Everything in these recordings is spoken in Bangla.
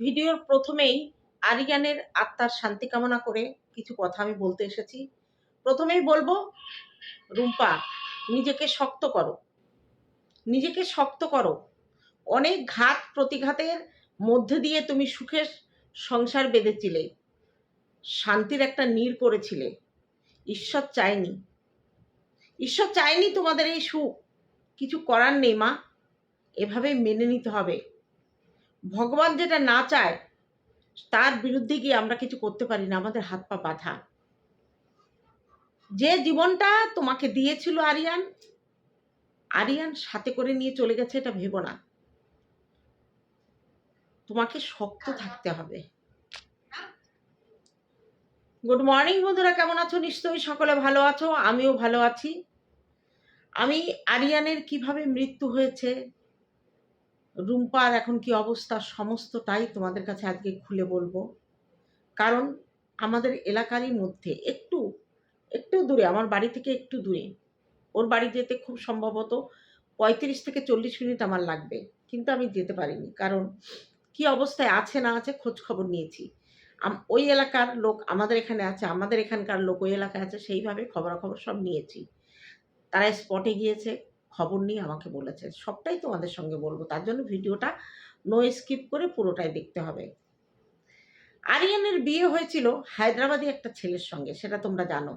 ভিডিওর প্রথমেই আরিয়ানের আত্মার শান্তি কামনা করে কিছু কথা আমি বলতে এসেছি। প্রথমেই বলব, রুম্পা, নিজেকে শক্ত করো। নিজেকে শক্ত করো। অনেক ঘাত প্রতিঘাতের মধ্যে দিয়ে তুমি সুখের সংসার বেঁধেছিলে। শান্তির একটা নীড় করেছিলে। ঈশ্বর চায়নি। ঈশ্বর চায়নি তোমাদের এই সুখ। কিছু করার নেই মা। এভাবে মেনে নিতে হবে। ভগবান যেটা না চায়, তার বিরুদ্ধে গিয়ে আমরা কিছু করতে পারি না, আমাদের হাত পা বাঁধা। যে জীবনটা তোমাকে দিয়েছিল আরিয়ান আরিয়ান সাথে করে নিয়ে চলে গেছে এটা ভেবো না। তোমাকে শক্ত থাকতে হবে। গুড মর্নিং বন্ধুরা, কেমন আছো? নিশ্চয়ই সকলে ভালো আছো, আমিও ভালো আছি। আমি আরিয়ানের কীভাবে মৃত্যু হয়েছে রুম্পার এখন কি অবস্থা সমস্তটাই তোমাদের কাছে আজকে খুলে বলব। কারণ আমাদের এলাকারই মধ্যে একটু একটু দূরে, আমার বাড়ি থেকে একটু দূরে। ওর বাড়ি যেতে খুব সম্ভবত পঁয়ত্রিশ থেকে চল্লিশ মিনিট আমার লাগবে, কিন্তু আমি যেতে পারিনি। কারণ কি অবস্থায় আছে না আছে খোঁজ খবর নিয়েছি। ওই এলাকার লোক আমাদের এখানে আছে, আমাদের এখানকার লোক ওই এলাকায় আছে, সেইভাবে খবরাখবর সব নিয়েছি। তারা স্পটে গিয়েছে খবর নিয়ে আমাকে বলেছে। সবটাই তোমাদের সঙ্গে বলব। তার জন্য ভিডিওটা নো স্কিপ করে পুরোটাই দেখতে হবে। আরিয়ানের বিয়ে হয়েছিল হায়দ্রাবাদি একটা ছেলের সঙ্গে, সেটা তোমরা জানো।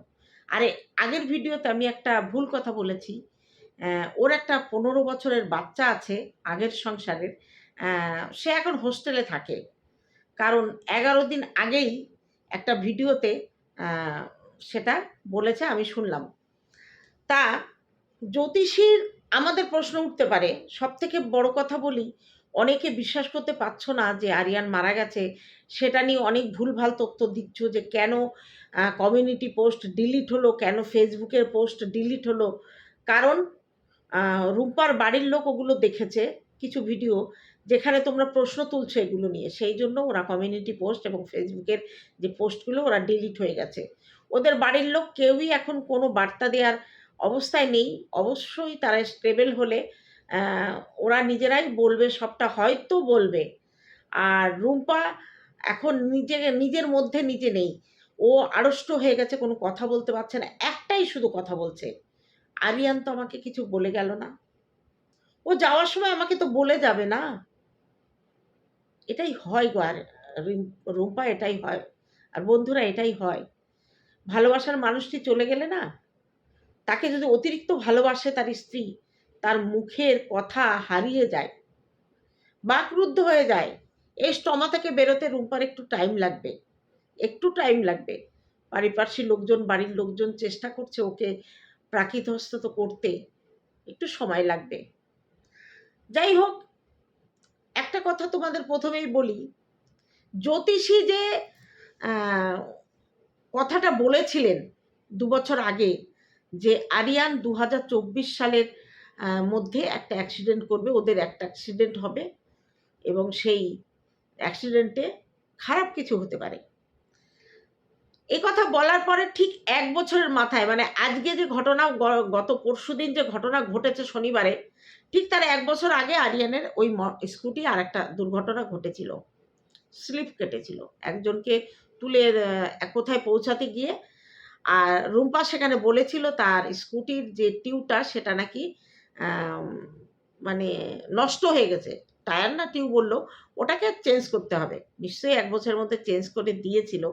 আরে, আগের ভিডিওতে আমি একটা ভুল কথা বলেছি। ওর একটা পনেরো বছরের বাচ্চা আছে আগের সংসারের। সে এখন হোস্টেলে থাকে। কারণ এগারো দিন আগেই একটা ভিডিওতে সেটা বলেছে, আমি শুনলাম। তা জ্যোতিষীর আমাদের প্রশ্ন উঠতে পারে সব থেকে বড় কথা বলি, অনেকে বিশ্বাস করতে পারছ না যে আরিয়ান মারা গেছে, সেটা নিয়ে অনেক ভুলভাল তথ্য দিচ্ছ যে কেন কমিউনিটি পোস্ট ডিলিট হলো, কেন ফেসবুকের পোস্ট ডিলিট হলো, কারণ রূপার বাড়ির লোক ওগুলো দেখেছে, কিছু ভিডিও যেখানে তোমরা প্রশ্ন তুলছো এগুলো নিয়ে, সেই জন্য ওরা কমিউনিটি পোস্ট এবং ফেসবুকের যে পোস্টগুলো ওরা ডিলিট হয়ে গেছে। ওদের বাড়ির লোক কেউই এখন কোনো বার্তা দেওয়ার অবস্থায় নেই। অবশ্যই তারা স্টেবল হলে ওরা নিজেরাই বলবে, সবটা হয়তো বলবে। আর রুম্পা এখন নিজে, নিজের মধ্যে নিজে নেই। ও আড়ষ্ট হয়ে গেছে, কোনো কথা বলতে পারছে না। একটাই শুধু কথা বলছে, আরিয়ান তো আমাকে কিছু বলে গেল না। ও যাওয়ার সময় আমাকে তো বলে যাবে না। এটাই হয় গো, আর রিম- রুম্পা এটাই হয়। আর বন্ধুরা এটাই হয়। ভালোবাসার মানুষটি চলে গেলে না তাকে যদি অতিরিক্ত ভালোবাসে তার স্ত্রী, তার মুখের কথা হারিয়ে যায়, বাকরুদ্ধ হয়ে যায়, এই স্টমা থেকে বেরোতে রুম্পার একটু টাইম লাগবে, একটু টাইম লাগবে। পারিপার্শ্বিক লোকজন, বাড়ির লোকজন চেষ্টা করছে ওকে প্রাকৃতস্থ তো করতে, একটু সময় লাগবে। যাই হোক, একটা কথা তোমাদের প্রথমেই বলি, জ্যোতিষী যে কথাটা বলেছিলেন দু বছর আগে যে আরিয়ান দু হাজার চব্বিশ সালের মধ্যে একটা অ্যাক্সিডেন্ট করবে, ওদের একটা অ্যাক্সিডেন্ট হবে এবং সেই অ্যাক্সিডেন্টে খারাপ কিছু হতে পারে। এই কথা বলার পরে ঠিক এক বছরের মাথায় মানে আজকে যে ঘটনা গত পরশুদিন যে ঘটনা ঘটেছে শনিবারে, ঠিক তার এক বছর আগে আরিয়ানের ওই স্কুটি আর একটা দুর্ঘটনা ঘটেছিল। স্লিপ কেটেছিল। একজনকে তুলে কোথায় পৌঁছাতে গিয়ে আর রুম্পা সেখানে বলেছিল তার স্কুটির যে টিউবটা সেটা নাকি মানে নষ্ট হয়ে গেছে। টায়ার না টিউব বলল, ওটাকে চেঞ্জ করতে হবে। নিশ্চয়ই এক বছরের মধ্যে চেঞ্জ করে দিয়েছিল।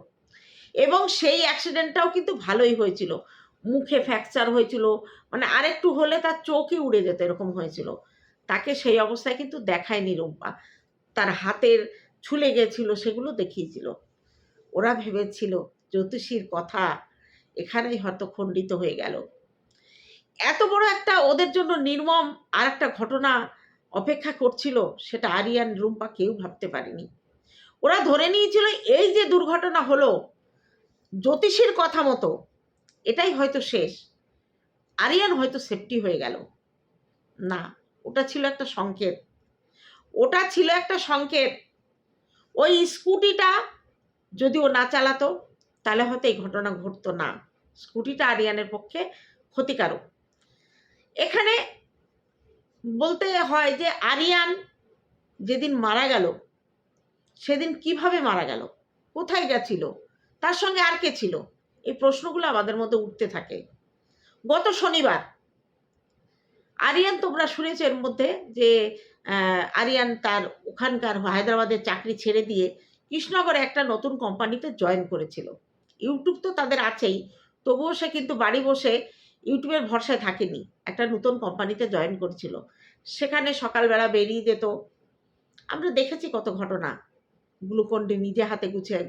এবং সেই অ্যাক্সিডেন্টটাও কিন্তু ভালোই হয়েছিল। মুখে ফ্র্যাকচার হয়েছিল মানে আরেকটু হলে তার চোখই উড়ে যেত, এরকম হয়েছিল। তাকে সেই অবস্থায় কিন্তু দেখায়নি রুম্পা। তার হাতের ছুলে গেছিল, সেগুলো দেখিয়েছিল। ওরা ভেবেছিল, জ্যোতিষীর কথা এখানেই হয়তো খণ্ডিত হয়ে গেল। এত বড় একটা ওদের জন্য নির্মম আর একটা ঘটনা অপেক্ষা করছিল, সেটা আরিয়ান রুম্পা কেউ ভাবতে পারেনি। ওরা ধরে নিয়েছিল এই যে দুর্ঘটনা হলো, জ্যোতিষীর কথা মতো, এটাই হয়তো শেষ। আরিয়ান হয়তো সেফটি হয়ে গেল। না, ওটা ছিল একটা সংকেত। ওটা ছিল একটা সংকেত। ওই স্কুটিটা যদি ও না চালাতো তাহলে হয়তো এই ঘটনা ঘটতো না। স্কুটিটা আরিয়ানের পক্ষে ক্ষতিকারক। এখানে বলতে হয় যে আরিয়ান যেদিন মারা গেল, সেদিন কীভাবে মারা গেল, কোথায় গেছিল, তার সঙ্গে আর কে ছিল, এই প্রশ্নগুলো আমাদের মধ্যে উঠতে থাকে। গত শনিবার, আরিয়ান তোমরা শুনেছো এর মধ্যে যে আরিয়ান তার ওখানকার হায়দ্রাবাদের চাকরি ছেড়ে দিয়ে কৃষ্ণনগরে একটা নতুন কোম্পানিতে জয়েন করেছিল। ইউটিউব তো তাদের আছেই, তবুও সে কিন্তু বাড়ি বসে ইউটিউবের ভরসায় থাকেনি। একটা নতুন কোম্পানিতে জয়েন করেছিল। সেখানে সকালবেলা বেরিয়ে যেত। আমরা দেখেছি কত ঘটনা। গ্লুকন্ডি নিজে হাতে গুছিয়ে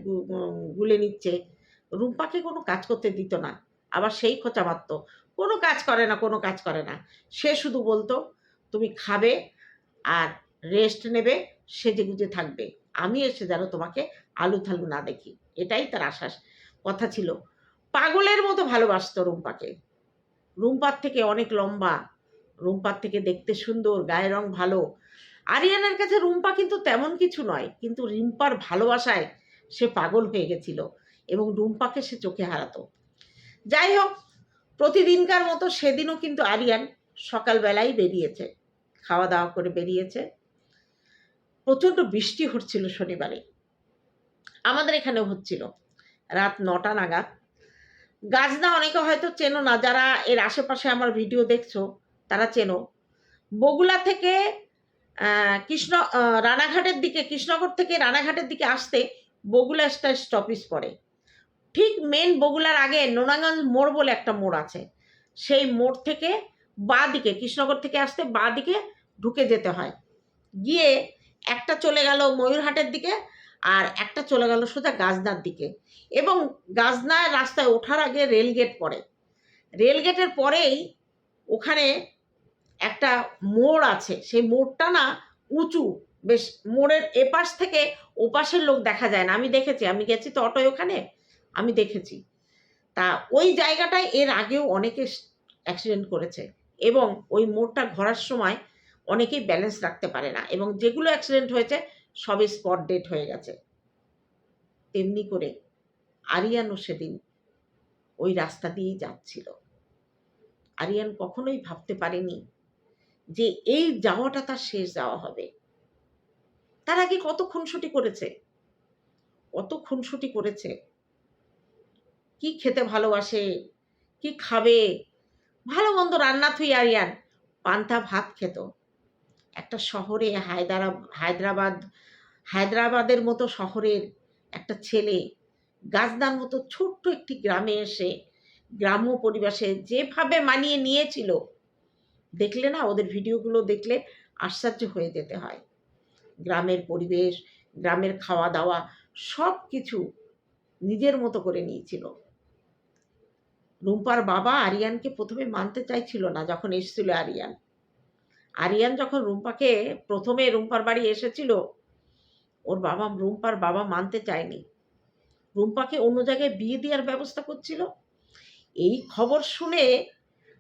গুলে নিচ্ছে। রূপাকে কোনো কাজ করতে দিত না। আবার সেই খোঁচা মারত। কোনো কাজ করে না, কোনো কাজ করে না। সে শুধু বলতো, তুমি খাবে আর রেস্ট নেবে সেজে গুজে থাকবে। আমি এসে যেন তোমাকে আলু থালু না দেখি। এটাই তার আশ্বাস। কথা ছিল। পাগলের মতো ভালোবাসত রুম্পাকে। রুম্পার থেকে অনেক লম্বা, রুম্পার থেকে দেখতে সুন্দর, গায়ের রং ভালো। আরিয়ানের কাছে রুম্পা কিন্তু তেমন কিছু নয়, কিন্তু রিম্পার ভালোবাসায় সে পাগল হয়ে গেছিল এবং রুম্পাকে সে চোখে হারাতো। যাই হোক, প্রতিদিনকার মতো সেদিনও কিন্তু আরিয়ান সকালবেলায় বেরিয়েছে খাওয়া দাওয়া করে বেরিয়েছে। প্রচণ্ড বৃষ্টি হচ্ছিল শনিবারে। আমাদের এখানেও হচ্ছিল। রাত নটা নাগাদ। গাছদা অনেকে হয়তো চেনো না, যারা এর আশেপাশে আমার ভিডিও দেখছ, তারা চেনো। বগুলা থেকে কৃষ্ণ রানাঘাটের দিকে, কৃষ্ণনগর থেকে রানাঘাটের দিকে আসতে বগুলা স্টার স্টপিস পড়ে। ঠিক মেন বগুলার আগে নোনাগঞ্জ মোড় বলে একটা মোড় আছে। সেই মোড় থেকে বাঁ দিকে কৃষ্ণনগর থেকে আসতে বাঁ দিকে ঢুকে যেতে হয়। গিয়ে একটা চলে গেল ময়ূরহাটের দিকে আর একটা চলে গেল সোজা গাজনার দিকে। এবং গাজনার রাস্তায় ওঠার আগে রেলগেট পড়ে। রেলগেটের পরেই ওখানে একটা মোড় আছে। সেই মোড়টা না উঁচু। বেশ মোড়ের এপাশ থেকে ওপাশের লোক দেখা যায় না। আমি দেখেছি। আমি গেছি তো অটোয় ওখানে? আমি দেখেছি। তা ওই জায়গাটায় এর আগেও অনেকে অ্যাক্সিডেন্ট করেছে। এবং ওই মোড়টা ঘোরার সময় অনেকেই ব্যালেন্স রাখতে পারে না। এবং যেগুলো অ্যাক্সিডেন্ট হয়েছে সবই স্পট ডেট হয়ে গেছে। তেমনি করে আরিয়ানও সেদিন ওই রাস্তা দিয়েই যাচ্ছিল। আরিয়ান কখনোই ভাবতে পারেনি যে এই যাওয়াটা তার শেষ যাওয়া হবে। তার আগে কত খুনসুটি করেছে? কত খুনসুটি করেছে? কি খেতে ভালোবাসে? কি খাবে? ভালো মন্দ রান্না থুই আরিয়ান। পান্তা ভাত খেত। একটা শহরে হায়দ্রা, হায়দ্রাবাদ, হায়দ্রাবাদের মতো শহরের একটা ছেলে গাজদার মতো ছোট্ট একটি গ্রামে এসে গ্রাম্য পরিবেশে যেভাবে মানিয়ে নিয়েছিল, দেখলে না ওদের ভিডিওগুলো দেখলে আশ্চর্য হয়ে যেতে হয়। গ্রামের পরিবেশ, গ্রামের খাওয়া দাওয়া সব কিছু নিজের মতো করে নিয়েছিল। রুম্পার বাবা আরিয়ানকে প্রথমে মানতে চাইছিল না, যখন এসেছিল আরিয়ান। আরিয়ান যখন রুম্পাকে প্রথমে রুম্পার বাড়ি এসেছিল, ওর বাবা, রুম্পার বাবা মানতে চায়নি। রুম্পাকে অন্য জায়গায় বিয়ে দেওয়ার ব্যবস্থা করছিল। এই খবর শুনে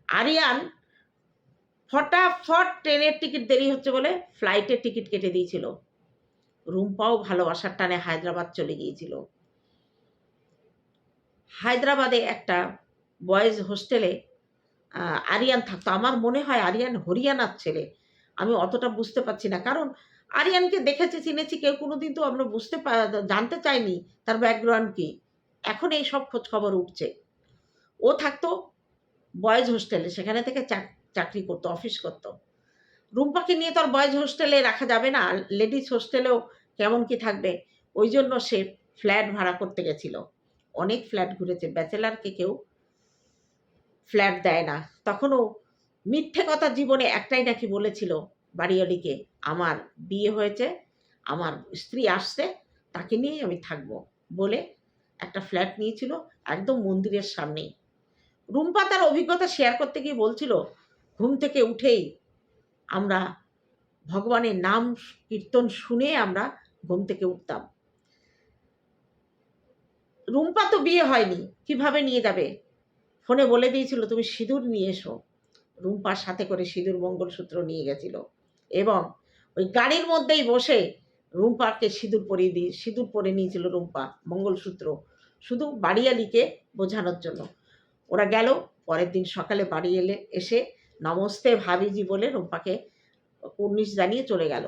আরিয়ান ফটাফট ট্রেনের টিকিট দেরি হচ্ছে বলে ফ্লাইটের টিকিট কেটে দিয়েছিল। রুম্পাও ভালোবাসার টানে হায়দ্রাবাদ চলে গিয়েছিল। হায়দ্রাবাদে একটা বয়েজ হোস্টেলে আরিয়ান থাকতো। আমার মনে হয় আরিয়ান হরিয়ানার ছেলে। আমি অতটা বুঝতে পারছি না। কারণ আরিয়ানকে দেখেছি, চিনেছি, কেউ কোনোদিন তো আমরা বুঝতে জানতে চাইনি তার ব্যাকগ্রাউন্ড কি। এখন এই সব খোঁজ খবর উঠছে। ও থাকতো বয়েজ হোস্টেলে সেখানে থেকে চাক- চাকরি করতো অফিস করতো। রুম্পাকে নিয়ে তো আর বয়েজ হোস্টেলে রাখা যাবে না। লেডিস হোস্টেলেও কেমন কি থাকবে? ওই জন্য সে ফ্ল্যাট ভাড়া করতে গেছিল। অনেক ফ্ল্যাট ঘুরেছে। ব্যাচেলারকে কেউ ফ্ল্যাট দেয় না। তখনও মিথ্যে কথা জীবনে একটাই নাকি বলেছিল বাড়িওয়ালিকে, আমার বিয়ে হয়েছে, আমার স্ত্রী আসছে, তাকে নিয়েই আমি থাকব বলে একটা ফ্ল্যাট নিয়েছিল একদম মন্দিরের সামনেই। রুম্পা তার অভিজ্ঞতা শেয়ার করতে গিয়ে বলছিল, ঘুম থেকে উঠেই আমরা ভগবানের নাম কীর্তন শুনে আমরা ঘুম থেকে উঠতাম। রুম্পা তো বিয়ে হয়নি, কীভাবে নিয়ে যাবে? ফোনে বলে দিয়েছিল, তুমি সিঁদুর নিয়ে এসো। রুম্পার সাথে করে সিঁদুর মঙ্গলসূত্র নিয়ে গেছিল এবং ওই গাড়ির মধ্যেই বসে রুম্পাকে সিঁদুর পরিয়ে দিয়ে, সিঁদুর পরে নিয়েছিল রুম্পা মঙ্গলসূত্র শুধু বাড়িয়ালিকে বোঝানোর জন্য। ওরা গেল, পরের দিন সকালে বাড়ি এলে, এসে নমস্তে ভাবিজি বলে রুম্পাকে কুর্নিশ জানিয়ে চলে গেল।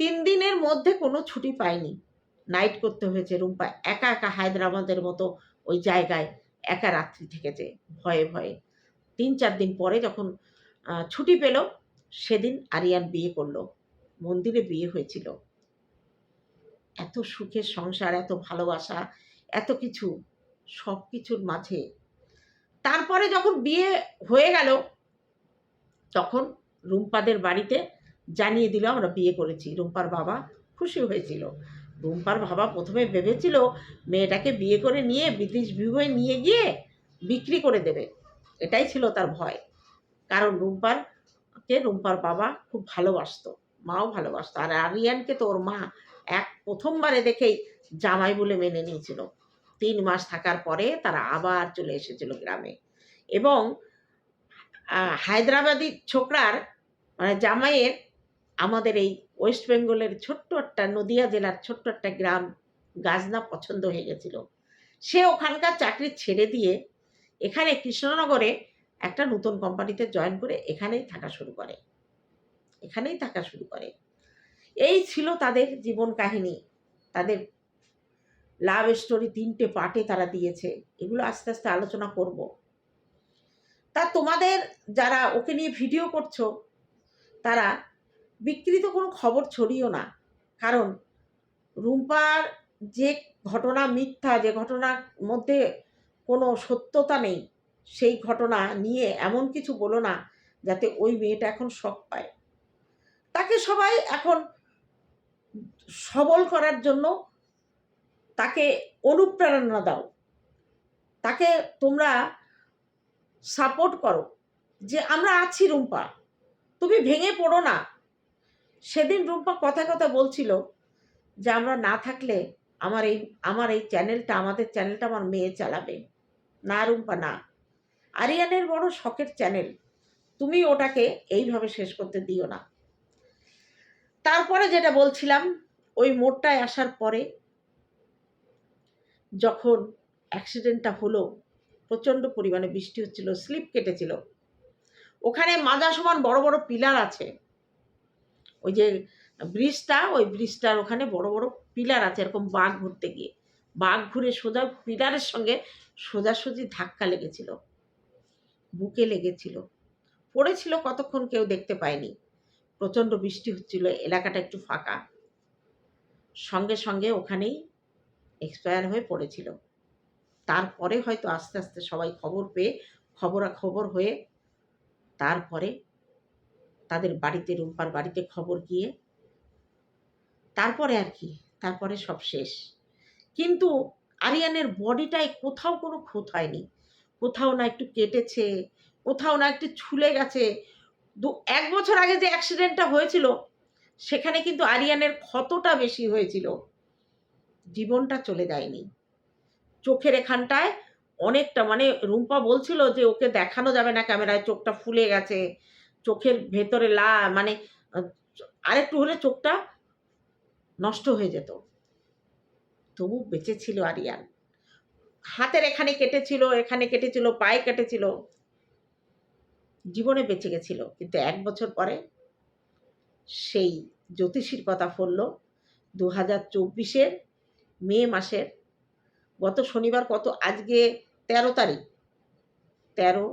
তিন দিনের মধ্যে কোনো ছুটি পায়নি। নাইট করতে হয়েছে। রুম্পা একা একা হায়দ্রাবাদের মতো ওই জায়গায় একা রাত্রি থেকেছে ভয়ে ভয়ে। তিন চার দিন পরে যখন ছুটি পেল, সেদিন আরিয়ান বিয়ে করল। মন্দিরে বিয়ে হয়েছিল। এত সুখের সংসার, এত ভালোবাসা, এত কিছু সব কিছুর মাঝে। তারপরে যখন বিয়ে হয়ে গেল, তখন রুম্পাদের বাড়িতে জানিয়ে দিল, আমরা বিয়ে করেছি। রুম্পার বাবা খুশি হয়েছিল। রুম্পার বাবা প্রথমে ভেবেছিল মেয়েটাকে বিয়ে করে নিয়ে বিদেশ বিভয়ে নিয়ে গিয়ে বিক্রি করে দেবে। এটাই ছিল তার ভয়। কারণ রুম্পার কে রুম্পার বাবা খুব ভালোবাসতো, মাও ভালোবাসতো। আর আরিয়ানকে তো ওর মা এক প্রথমবারে দেখেই জামাই বলে মেনে নিয়েছিল। তিন মাস থাকার পরে তারা আবার চলে এসেছিল গ্রামে। এবং হায়দ্রাবাদি ছোকরার মানে জামাইয়ের আমাদের এই ওয়েস্ট বেঙ্গলের ছোট্ট একটা নদিয়া জেলার ছোট্ট একটা গ্রাম গাজনা পছন্দ হয়ে গেছিল। সে ওখানকার চাকরি ছেড়ে দিয়ে এখানে কৃষ্ণনগরে একটা নতুন কোম্পানিতে জয়েন করে এখানেই থাকা শুরু করে। এখানেই থাকা শুরু করে। এই ছিল তাদের জীবন কাহিনী। তাদের লাভ স্টোরি তিনটে পার্টে তারা দিয়েছে। এগুলো আস্তে আস্তে আলোচনা করব। তা তোমাদের যারা ওকে নিয়ে ভিডিও করছ, তারা বিকৃত কোনো খবর ছড়িও না। কারণ রুম্পার যে ঘটনা মিথ্যা, যে ঘটনার মধ্যে কোনো সত্যতা নেই, সেই ঘটনা নিয়ে এমন কিছু বলো না, যাতে ওই মেয়েটা এখন শখ পায়। তাকে সবাই এখন সবল করার জন্য তাকে অনুপ্রেরণা দাও। তাকে তোমরা সাপোর্ট করো যে, আমরা আছি রুম্পা। তুমি ভেঙে পড়ো না। সেদিন রুম্পা কথা কথা বলছিল যে, আমরা না থাকলে আমার এই আমার এই চ্যানেলটা, আমাদের চ্যানেলটা আমার মেয়ে চালাবে। না রুম্পা, না। আরিয়ানের বড় শখের চ্যানেল, তুমি ওটাকে এইভাবে শেষ করতে দিও না। তারপরে যেটা বলছিলাম, ওই মোড়টায় আসার পরে যখন অ্যাক্সিডেন্টটা হলো, প্রচণ্ড পরিমাণে বৃষ্টি হচ্ছিল, স্লিপ কেটেছিল, ওখানে মাজা সমান বড় বড় পিলার আছে ওই যে, ব্রিজটা, ওই ব্রিজটার ওখানে বড় বড় পিলার আছে, এরকম বাঘ ঘুরতে গিয়ে। বাঘ ঘুরে সোজা পিলারের সঙ্গে সোজাসুজি ধাক্কা লেগেছিল। বুকে লেগেছিল। পড়েছিল কতক্ষণ কেউ দেখতে পায়নি। প্রচণ্ড বৃষ্টি হচ্ছিল, এলাকাটা একটু ফাঁকা। সঙ্গে সঙ্গে ওখানেই এক্সপায়ার হয়ে পড়েছিল। তারপরে হয়তো আস্তে আস্তে সবাই খবর পেয়ে, খবরাখবর হয়ে তারপরে তাদের বাড়িতে রুম্পার বাড়িতে খবর গিয়ে তারপরে আর কি, তারপরে সব শেষ। কিন্তু আরিয়ানের বডিটায় কোথাও কোনো ক্ষত হয়নি। কোথাও না একটু কেটেছে, কোথাও না একটু ছুলে গেছে। দু, এক বছর আগে যে অ্যাক্সিডেন্টটা হয়েছিল, সেখানে কিন্তু আরিয়ানের ক্ষতটা বেশি হয়েছিল। জীবনটা চলে যায়নি। চোখের এখানটায় অনেকটা মানে রুম্পা বলছিল যে ওকে দেখানো যাবে না ক্যামেরায়, চোখটা ফুলে গেছে। চোখের ভেতরে লা মানে আরেকটু হলে চোখটা নষ্ট হয়ে যেত। তবু বেঁচে ছিল আরিয়ান। হাতের এখানে কেটেছিল এখানে কেটেছিল, পায়ে কেটেছিল। জীবনে বেঁচে গেছিল, কিন্তু এক বছর পরে সেই জ্যোতিষীর কথা ফলল দু হাজার চব্বিশের মে মাসের, গত শনিবার, কত? আজকে তেরো তারিখ। তেরো,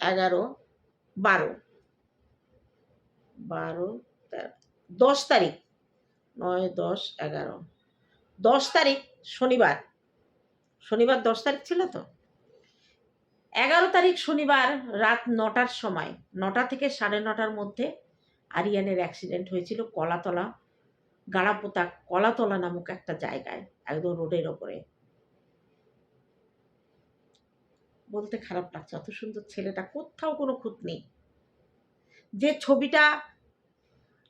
এগারো বারো। বারো দশ তারিখ। নয়, দশ, এগারো। দশ তারিখ শনিবার। শনিবার দশ তারিখ ছিল তো? এগারো তারিখ শনিবার রাত নটার সময়, নটা থেকে সাড়ে নটার মধ্যে আরিয়ানের অ্যাক্সিডেন্ট হয়েছিল কলাতলা, গাড়াপোতা কলাতলা নামক একটা জায়গায়, একদম রোডের ওপরে। বলতে খারাপ লাগছে। অত সুন্দর ছেলেটা, কোথাও কোনো খুঁত নেই। যে ছবিটা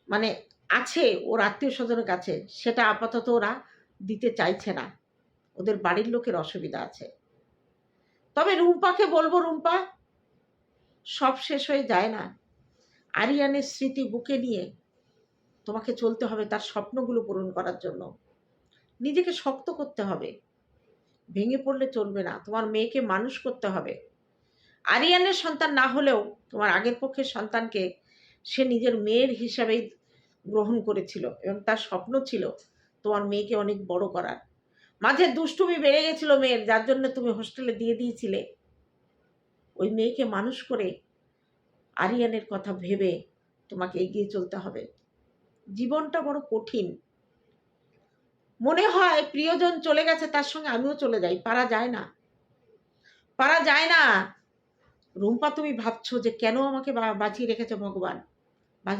মানে আছে, ওর আত্মীয় স্বজনের কাছে, সেটা আপাতত ওরা দিতে চাইছে না। ওদের বাড়ির লোকের অসুবিধা আছে। তবে রুম্পাকে বলব, রুম্পা, সব শেষ হয়ে যায় না। আরিয়ানের স্মৃতি বুকে নিয়ে তোমাকে চলতে হবে তার স্বপ্নগুলো পূরণ করার জন্য। নিজেকে শক্ত করতে হবে। ভেঙে পড়লে চলবে না। তোমার মেয়েকে মানুষ করতে হবে। আরিয়ানের সন্তান না হলেও তোমার আগের পক্ষের সন্তানকে সে নিজের মেয়ের হিসাবেই গ্রহণ করেছিল এবং তার স্বপ্ন ছিল তোমার মেয়েকে অনেক বড় করার। মাঝে দুষ্টুমি বেড়ে গেছিল মেয়ের, যার জন্য তুমি হোস্টেলে দিয়ে দিয়েছিলে। ওই মেয়েকে মানুষ করে আরিয়ানের কথা ভেবে তোমাকে এগিয়ে চলতে হবে। জীবনটা বড় কঠিন। মনে হয় প্রিয়জন চলে গেছে, তার সঙ্গে আমিও চলে যাই, পারা যায় না। পারা যায় না। রুম্পা, তুমি ভাবছ যে কেন আমাকে বাঁচিয়ে রেখেছে ভগবান?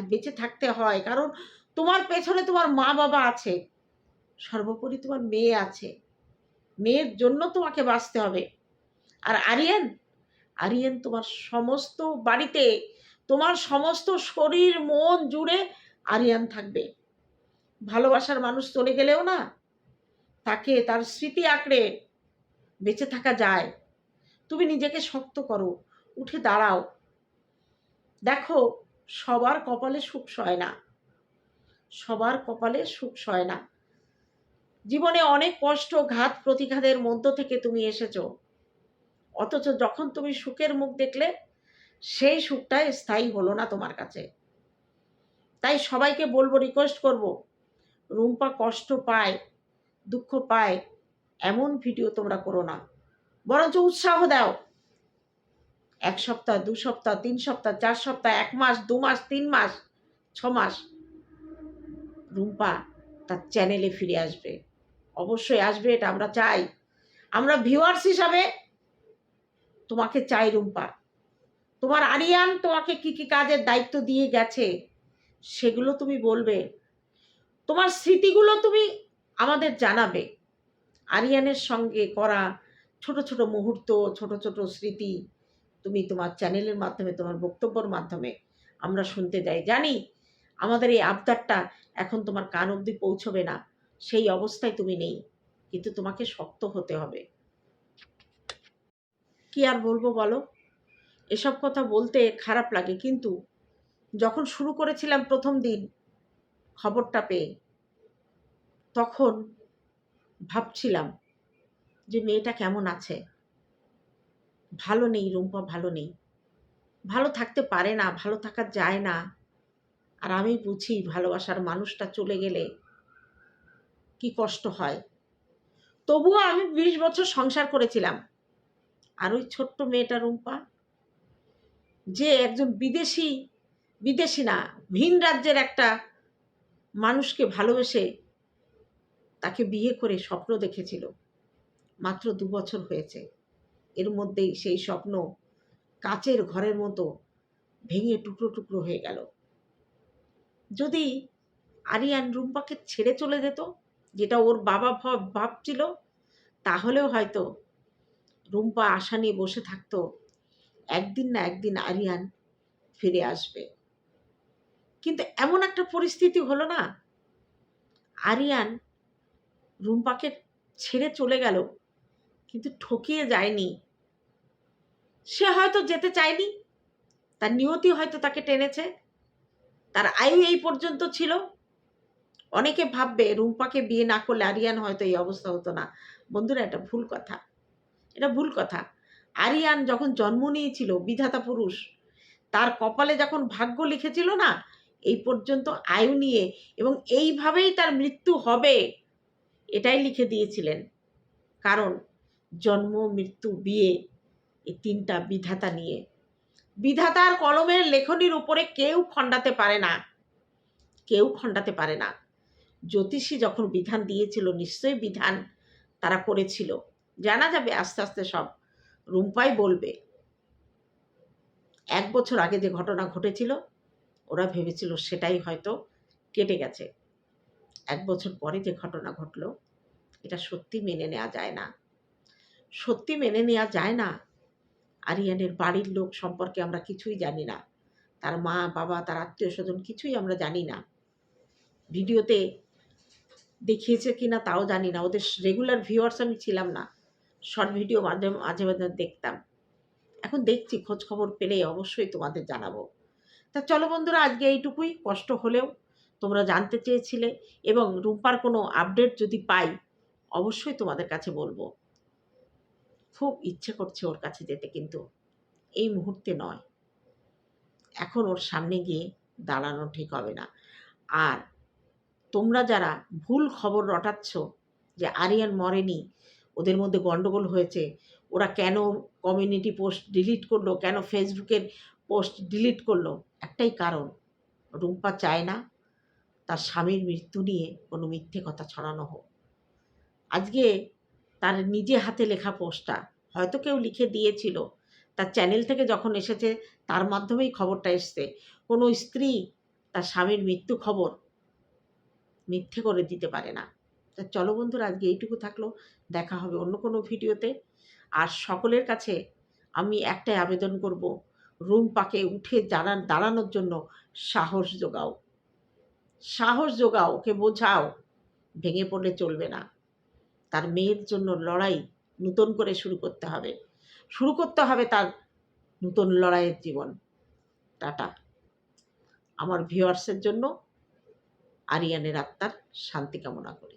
বেঁচে থাকতে হয়। কারণ তোমার পেছনে তোমার মা বাবা আছে। সর্বোপরি তোমার মেয়ে আছে। মেয়ের জন্য তোমাকে বাঁচতে হবে। আর আরিয়ান আরিয়ান তোমার সমস্ত বাড়িতে, তোমার সমস্ত শরীর, মন জুড়ে আরিয়ান থাকবে। ভালোবাসার মানুষ চলে গেলেও না, তাকে তার স্মৃতি আঁকড়ে বেঁচে থাকা যায়। তুমি নিজেকে শক্ত করো, উঠে দাঁড়াও। দেখো, সবার কপালে সুখ সয় না। সবার কপালে সুখ সয় না। জীবনে অনেক কষ্ট, ঘাত, প্রতিঘাতের মধ্য থেকে তুমি এসেছ। অথচ যখন তুমি সুখের মুখ দেখলে, সেই সুখটা স্থায়ী হলো না তোমার কাছে। তাই সবাইকে বলব রিকোয়েস্ট করব রুম্পা কষ্ট পায়, দুঃখ পায়, এমন ভিডিও তোমরা করো না। বরঞ্চ উৎসাহ দাও। এক সপ্তাহ, দু সপ্তাহ, তিন সপ্তাহ, চার সপ্তাহ, এক মাস, দু মাস, তিন মাস, ছ মাস। রুম্পা তার চ্যানেলে ফিরে আসবে। অবশ্যই আসবে, এটা আমরা চাই। আমরা ভিউয়ার্স হিসাবে তোমাকে চাই রুম্পা। তোমার আরিয়ান তোমাকে কি কি কাজের দায়িত্ব দিয়ে গেছে, সেগুলো তুমি বলবে। তোমার স্মৃতিগুলো তুমি আমাদের জানাবে। আরিয়ানের সঙ্গে করা ছোট ছোট মুহূর্ত, ছোট ছোট স্মৃতি তুমি তোমার চ্যানেলের মাধ্যমে, তোমার বক্তব্যের মাধ্যমে আমরা শুনতে যাই। জানি আমাদের এই আবদারটা এখন তোমার কান অবধি পৌঁছবে না, সেই অবস্থায় তুমি নেই, কিন্তু তোমাকে শক্ত হতে হবে। কি আর বলব বলো? এসব কথা বলতে খারাপ লাগে, কিন্তু যখন শুরু করেছিলাম প্রথম দিন খবরটা পেয়ে তখন ভাবছিলাম যে মেয়েটা কেমন আছে? ভালো নেই রুম্পা, ভালো নেই। ভালো থাকতে পারে না, ভালো থাকা যায় না। আর আমি বুঝি ভালোবাসার মানুষটা চলে গেলে কি কষ্ট হয়। তবুও আমি বিশ বছর সংসার করেছিলাম। আর ওই ছোট্ট মেয়েটা রুম্পা, যে একজন বিদেশি বিদেশি না, ভিন রাজ্যের একটা মানুষকে ভালোবেসে তাকে বিয়ে করে স্বপ্ন দেখেছিল। মাত্র দু বছর হয়েছে। এর মধ্যেই সেই স্বপ্ন কাচের ঘরের মতো ভেঙে টুকরো টুকরো হয়ে গেল। যদি আরিয়ান রুম্পাকে ছেড়ে চলে যেত, যেটা ওর বাবা ভাব- ভাবছিল, তাহলেও হয়তো রুম্পা আশা নিয়ে বসে থাকতো, একদিন না একদিন আরিয়ান ফিরে আসবে। কিন্তু এমন একটা পরিস্থিতি হলো না। আরিয়ান রুম্পাকে ছেড়ে চলে গেল, কিন্তু ঠকিয়ে যায়নি। সে হয়তো যেতে চায়নি, তার নিয়তি হয়তো তাকে টেনেছে, তার আয়ু এই পর্যন্ত ছিল। অনেকে ভাববে রুম্পাকে বিয়ে না করলে আরিয়ান হয়তো এই অবস্থা হতো না। বন্ধুরা, এটা ভুল কথা। এটা ভুল কথা। আরিয়ান যখন জন্ম নিয়েছিল, বিধাতা পুরুষ, তার কপালে যখন ভাগ্য লিখেছিল না এই পর্যন্ত আয়ু নিয়ে এবং এইভাবেই তার মৃত্যু হবে, এটাই লিখে দিয়েছিলেন। কারণ জন্ম, মৃত্যু, বিয়ে এই তিনটা বিধাতা নিয়ে। বিধাতার কলমের লেখনির উপরে কেউ খণ্ডাতে পারে না। কেউ খণ্ডাতে পারে না। জ্যোতিষী যখন বিধান দিয়েছিল, নিশ্চয়ই বিধান তারা করেছিল। জানা যাবে আস্তে আস্তে সব। রুম্পাই বলবে, এক বছর আগে যে ঘটনা ঘটেছিল ওরা ভেবেছিল সেটাই হয়তো কেটে গেছে। এক বছর পরে যে ঘটনা ঘটলো, এটা সত্যি মেনে নেওয়া যায় না। সত্যি মেনে নেওয়া যায় না? আরিয়ানের বাড়ির লোক সম্পর্কে আমরা কিছুই জানি না। তার মা, বাবা, তার আত্মীয় স্বজন কিছুই আমরা জানি না। ভিডিওতে দেখিয়েছে কি না তাও জানি না। ওদের রেগুলার ভিউয়ার্স আমি ছিলাম না। শর্ট ভিডিও মাঝে মাঝে মাঝে দেখতাম। এখন দেখছি, খোঁজ খবর পেলে অবশ্যই তোমাদের জানাব। তা চলো বন্ধুরা, আজকে এইটুকুই। কষ্ট হলেও তোমরা জানতে চেয়েছিলে এবং রূপার কোনো আপডেট যদি পাই, অবশ্যই তোমাদের কাছে বলব। খুব ইচ্ছে করছে ওর কাছে যেতে, কিন্তু এই মুহূর্তে নয়। এখন ওর সামনে গিয়ে দাঁড়ানো ঠিক হবে না। আর তোমরা যারা ভুল খবর রটাচ্ছ যে আরিয়ান মরেনি, ওদের মধ্যে গন্ডগোল হয়েছে, ওরা কেন কমিউনিটি পোস্ট ডিলিট করল, কেন ফেসবুকের পোস্ট ডিলিট করল। একটাই কারণ, রুম্পা চায় না তার স্বামীর মৃত্যু নিয়ে কোনো মিথ্যে কথা ছড়ানো হোক। আজকে তার নিজে হাতে লেখা পোস্টটা, হয়তো কেউ লিখে দিয়েছিল, তার চ্যানেল থেকে যখন এসেছে তার মাধ্যমেই খবরটা এসছে। কোনো স্ত্রী তার স্বামীর মৃত্যু খবর মিথ্যে করে দিতে পারে না। তা চলো বন্ধুরা, আজকে এইটুকু থাকল। দেখা হবে অন্য কোনো ভিডিওতে। আর সকলের কাছে আমি একটাই আবেদন করব রুম পাকে উঠে দাঁড়ান, দাঁড়ানোর জন্য সাহস যোগাও। সাহস যোগাও, ওকে বোঝাও, ভেঙে পড়লে চলবে না। তার মেয়ের জন্য লড়াই নতুন করে শুরু করতে হবে। শুরু করতে হবে তার নতুন লড়াইয়ের জীবন। টাটা। আমার ভিউয়ার্সের জন্য আরিয়ানের আত্মার শান্তি কামনা করি।